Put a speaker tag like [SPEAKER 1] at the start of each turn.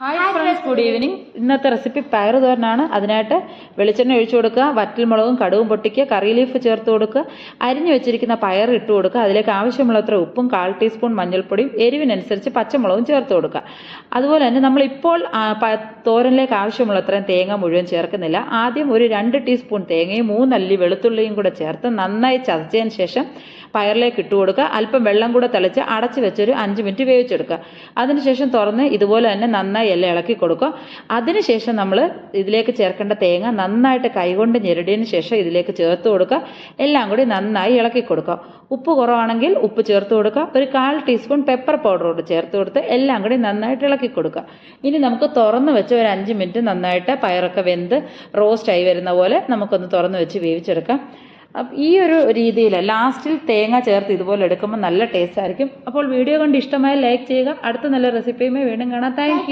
[SPEAKER 1] Hi friends good evening ഇന്നത്തെ recipe പയർ തോരനാണ്. അതിനായിട്ട് വെളിച്ചെണ്ണ ഒഴിച്ചു കൊടുക്കുക വറ്റൽമുളകും കടുവും പൊട്ടിക്കുക കറി ലീഫ് ചേർത്ത് കൊടുക്കുക അരിഞ്ഞു വെച്ചിരിക്കുന്ന പയർ ഇട്ട് കൊടുക്കുക. അതിലേക്ക് ആവശ്യമുള്ളത്ര ഉപ്പും കാൽ ടീസ്പൂൺ മഞ്ഞൾപ്പൊടിയും എരിവിനനുസരിച്ച് പച്ചമുളകും ചേർത്ത് കൊടുക്കുക. അതുപോലെ തന്നെ നമ്മളിപ്പോൾ തോരനിലേക്ക് ആവശ്യമുള്ളത്രയും തേങ്ങ മുഴുവൻ ചേർക്കുന്നില്ല. ആദ്യം ഒരു രണ്ട് ടീസ്പൂൺ തേങ്ങയും മൂന്നല്ലി വെളുത്തുള്ളിയും കൂടെ ചേർത്ത് നന്നായി ചതച്ചതിന് ശേഷം പയറിലേക്ക് ഇട്ട് കൊടുക്കുക. അല്പം വെള്ളം കൂടെ തിളച്ച് അടച്ച് വെച്ചൊരു അഞ്ച് മിനിറ്റ് വേവിച്ചെടുക്കുക. അതിനുശേഷം തുറന്ന് ഇതുപോലെ തന്നെ നന്നായി എല്ലാം ഇളക്കി കൊടുക്കുക. അതിനുശേഷം നമ്മൾ ഇതിലേക്ക് ചേർക്കേണ്ട തേങ്ങ നന്നായിട്ട് കൈകൊണ്ട് ഞെരടിയതിന് ശേഷം ഇതിലേക്ക് ചേർത്ത് കൊടുക്കുക. എല്ലാം കൂടി നന്നായി ഇളക്കി കൊടുക്കുക. ഉപ്പ് കുറവാണെങ്കിൽ ഉപ്പ് ചേർത്ത് കൊടുക്കുക. ഒരു കാൽ ടീസ്പൂൺ പെപ്പർ പൗഡർ കൂടി ചേർത്ത് കൊടുത്ത് എല്ലാം കൂടി നന്നായിട്ട് ഇളക്കി കൊടുക്കുക. ഇനി നമുക്ക് തുറന്ന് വെച്ച് ഒരു അഞ്ച് മിനിറ്റ് നന്നായിട്ട് പയറൊക്കെ വെന്ത് റോസ്റ്റായി വരുന്ന പോലെ നമുക്കൊന്ന് തുറന്ന് വെച്ച് വേവിച്ചെടുക്കാം. അപ്പ- ഈ ഒരു രീതിയിൽ ലാസ്റ്റിൽ തേങ്ങ ചേർത്ത് ഇതുപോലെ എടുക്കുമ്പോൾ നല്ല ടേസ്റ്റ് ആയിരിക്കും. അപ്പോൾ വീഡിയോ കണ്ട് ഇഷ്ടമായ ലൈക്ക് ചെയ്യുക. അടുത്ത നല്ല റെസിപ്പിയുമായി വീണ്ടും കാണാം. താങ്ക്